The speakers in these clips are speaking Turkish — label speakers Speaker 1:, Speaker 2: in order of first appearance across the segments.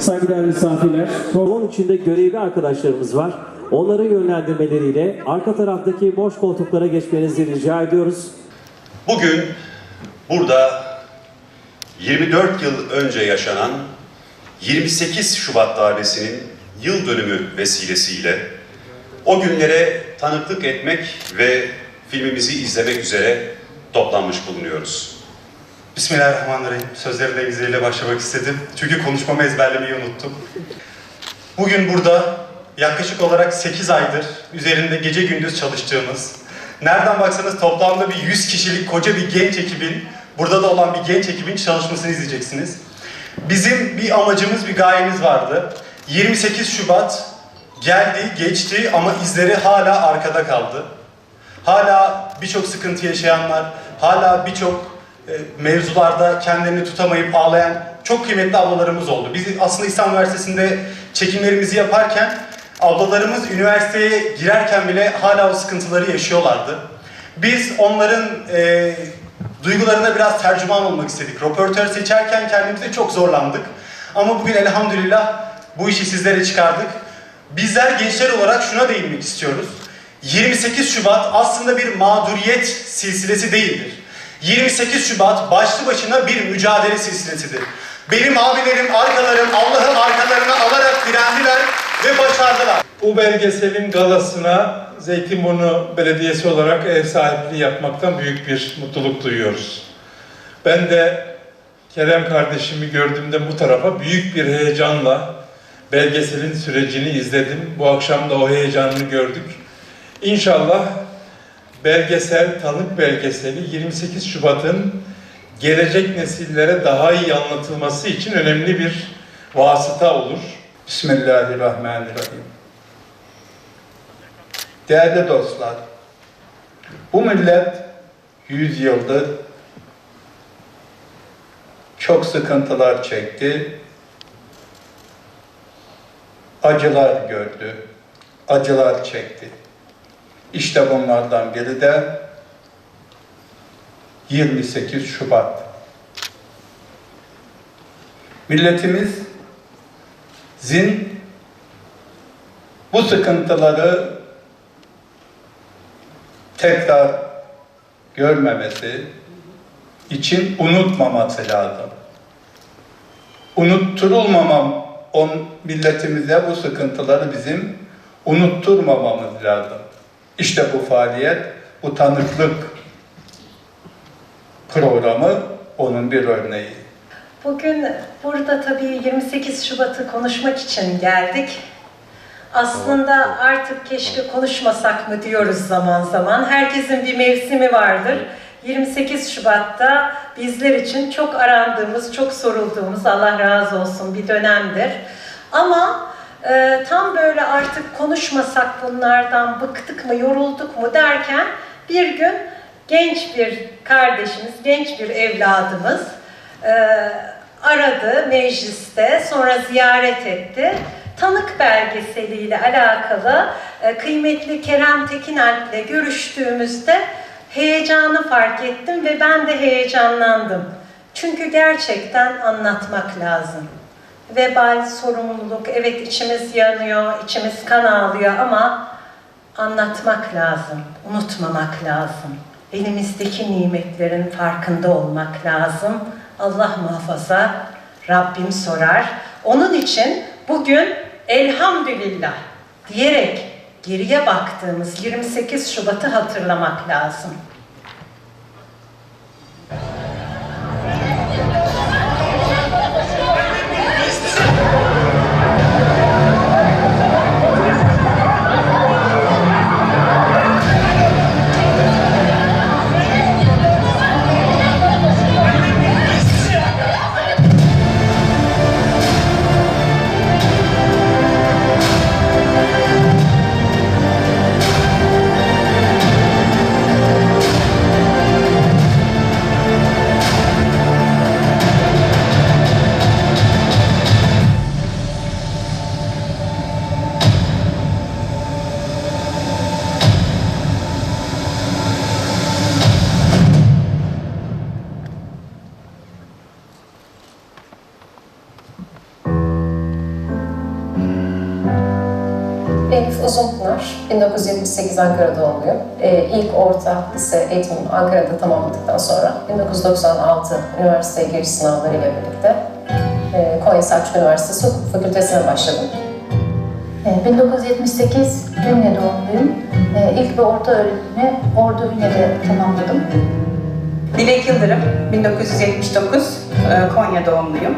Speaker 1: Saygıdeğer misafirler,
Speaker 2: Salon içinde görevli arkadaşlarımız var. Onların yönlendirmeleriyle arka taraftaki boş koltuklara geçmenizi rica ediyoruz.
Speaker 3: Bugün burada 24 yıl önce yaşanan 28 Şubat darbesinin yıl dönümü vesilesiyle o günlere tanıklık etmek ve filmimizi izlemek üzere toplanmış bulunuyoruz.
Speaker 4: Bismillahirrahmanirrahim. Sözleri de İngilizceyle başlamak istedim. Çünkü konuşmamı ezberlemeyi unuttum. Bugün burada yaklaşık olarak 8 aydır üzerinde gece gündüz çalıştığımız, nereden baksanız toplamda bir 100 kişilik koca bir genç ekibin, burada da olan bir genç ekibin çalışmasını izleyeceksiniz. Bizim bir amacımız, bir gayemiz vardı. 28 Şubat geldi, geçti ama izleri hala arkada kaldı. Hala birçok sıkıntı yaşayanlar, hala birçok mevzularda kendilerini tutamayıp ağlayan çok kıymetli ablalarımız oldu. Biz aslında İstanbul Üniversitesi'nde çekimlerimizi yaparken ablalarımız üniversiteye girerken bile hala o sıkıntıları yaşıyorlardı. Biz onların e, duygularına biraz tercüman olmak istedik. Röportör seçerken kendimize çok zorlandık. Ama bugün elhamdülillah bu işi sizlere çıkardık. Bizler gençler olarak şuna değinmek istiyoruz. 28 Şubat aslında bir mağduriyet silsilesi değildir. 28 Şubat başlı başına bir mücadele silsilesidir. Benim abilerim, arkalarım Allah'ı arkalarına alarak direndiler ve başardılar.
Speaker 5: Bu belgeselin galasına Zeytinburnu Belediyesi olarak ev sahipliği yapmaktan büyük bir mutluluk duyuyoruz. Ben de Kerem kardeşimi gördüğümde bu tarafa büyük bir heyecanla belgeselin sürecini izledim. Bu akşam da o heyecanını gördük. İnşallah belgesel, tanık belgeseli 28 Şubat'ın gelecek nesillere daha iyi anlatılması için önemli bir vasıta olur.
Speaker 6: Bismillahirrahmanirrahim. Değerli dostlar, bu millet 100 yıldır çok sıkıntılar çekti, acılar gördü, acılar çekti. İşte bunlardan biri de 28 Şubat. Milletimiz zin bu sıkıntıları tekrar görmemesi için unutmaması lazım. Unutturulmamam on milletimize bu sıkıntıları bizim unutturmamamız lazım. İşte bu faaliyet, bu tanıklık programı onun bir örneği.
Speaker 7: Bugün burada tabii 28 Şubat'ı konuşmak için geldik. Aslında artık keşke konuşmasak mı diyoruz zaman zaman. Herkesin bir mevsimi vardır. 28 Şubat'ta bizler için çok arandığımız, çok sorulduğumuz, Allah razı olsun bir dönemdir. Ama e, tam böyle artık konuşmasak bunlardan bıktık mı, yorulduk mu derken bir gün genç bir kardeşimiz, genç bir evladımız e, aradı mecliste, sonra ziyaret etti. Tanık belgeseliyle alakalı e, kıymetli Kerem Tekinalp'le görüştüğümüzde heyecanı fark ettim ve ben de heyecanlandım. Çünkü gerçekten anlatmak lazım. Vebal, sorumluluk, evet içimiz yanıyor, içimiz kan ağlıyor ama anlatmak lazım, unutmamak lazım. Elimizdeki nimetlerin farkında olmak lazım. Allah muhafaza, Rabbim sorar. Onun için bugün elhamdülillah diyerek geriye baktığımız 28 Şubat'ı hatırlamak lazım.
Speaker 1: Elif Uzunpınar, 1978 Ankara doğumluyum. Ee, ilk orta lise eğitimimi Ankara'da tamamladıktan sonra 1996 üniversiteye giriş sınavları ile birlikte e, Konya Selçuk Üniversitesi Hukuk Fakültesine başladım.
Speaker 8: Ee, 1978 Ünye doğumluyum. Ee, İlk ve orta öğretimi Ordu Ünye'de tamamladım.
Speaker 9: Dilek Yıldırım, 1979 e, Konya doğumluyum.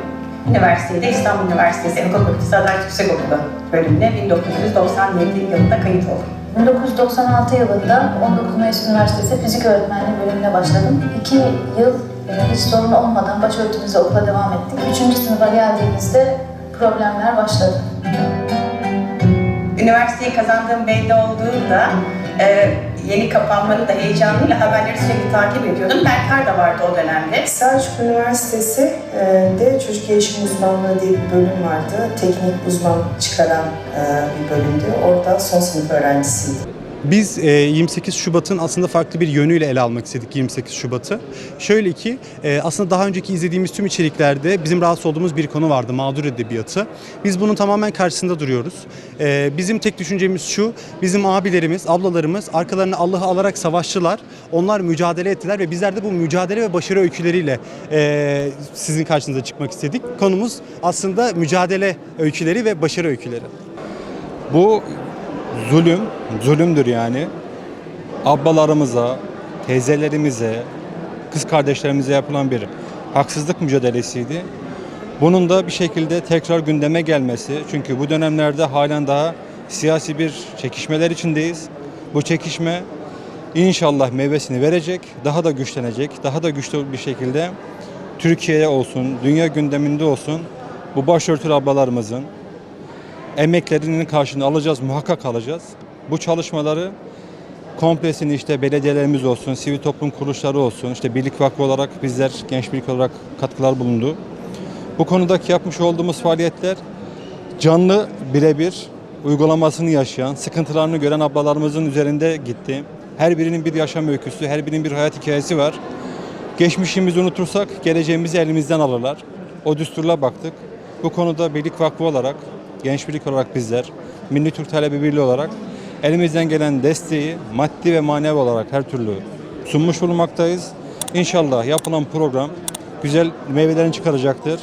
Speaker 9: Üniversitede İstanbul Üniversitesi Hukuk Fakültesi Adalet Yüksekokulu bölümüne 1997 yılında kayıt oldum.
Speaker 8: 1996 yılında 19 Mayıs Üniversitesi Fizik Öğretmenliği bölümüne başladım. İki yıl e, hiç sorun olmadan başörtümüzle okula devam ettik. Üçüncü sınıfa geldiğimizde problemler başladı.
Speaker 9: Üniversiteyi kazandığım belli olduğunda e, yeni kapanmanın da heyecanıyla haberleri sürekli takip ediyordum. Berkar da vardı o dönemde.
Speaker 10: Selçuk Üniversitesi e, de çocuk gelişim uzmanlığı diye bir bölüm vardı. Teknik uzman çıkaran e, bir bölümdü. Orada son sınıf öğrencisiydim.
Speaker 4: Biz e, 28 Şubat'ın aslında farklı bir yönüyle ele almak istedik 28 Şubat'ı. Şöyle ki e, aslında daha önceki izlediğimiz tüm içeriklerde bizim rahatsız olduğumuz bir konu vardı mağdur edebiyatı. Biz bunun tamamen karşısında duruyoruz. E, Bizim tek düşüncemiz şu, bizim abilerimiz, ablalarımız arkalarını Allah'ı alarak savaşçılar. Onlar mücadele ettiler ve bizler de bu mücadele ve başarı öyküleriyle e, sizin karşınıza çıkmak istedik. Konumuz aslında mücadele öyküleri ve başarı öyküleri.
Speaker 11: Bu zulüm, zulümdür yani. Ablalarımıza, teyzelerimize, kız kardeşlerimize yapılan bir haksızlık mücadelesiydi. Bunun da bir şekilde tekrar gündeme gelmesi. Çünkü bu dönemlerde halen daha siyasi bir çekişmeler içindeyiz. Bu çekişme inşallah meyvesini verecek, daha da güçlenecek, daha da güçlü bir şekilde Türkiye'ye olsun, dünya gündeminde olsun bu başörtülü ablalarımızın, emeklerinin karşılığını alacağız, muhakkak alacağız. Bu çalışmaları komplesini işte belediyelerimiz olsun, sivil toplum kuruluşları olsun, işte Birlik Vakfı olarak bizler Genç Birlik olarak katkılar bulundu. Bu konudaki yapmış olduğumuz faaliyetler canlı birebir uygulamasını yaşayan, sıkıntılarını gören ablalarımızın üzerinde gitti. Her birinin bir yaşam öyküsü, her birinin bir hayat hikayesi var. Geçmişimizi unutursak geleceğimizi elimizden alırlar. O düsturla baktık. Bu konuda Birlik Vakfı olarak, Genç Birlik olarak bizler, Milli Türk Talebe Birliği olarak elimizden gelen desteği maddi ve manevi olarak her türlü sunmuş bulunmaktayız. İnşallah yapılan program güzel meyvelerini çıkaracaktır.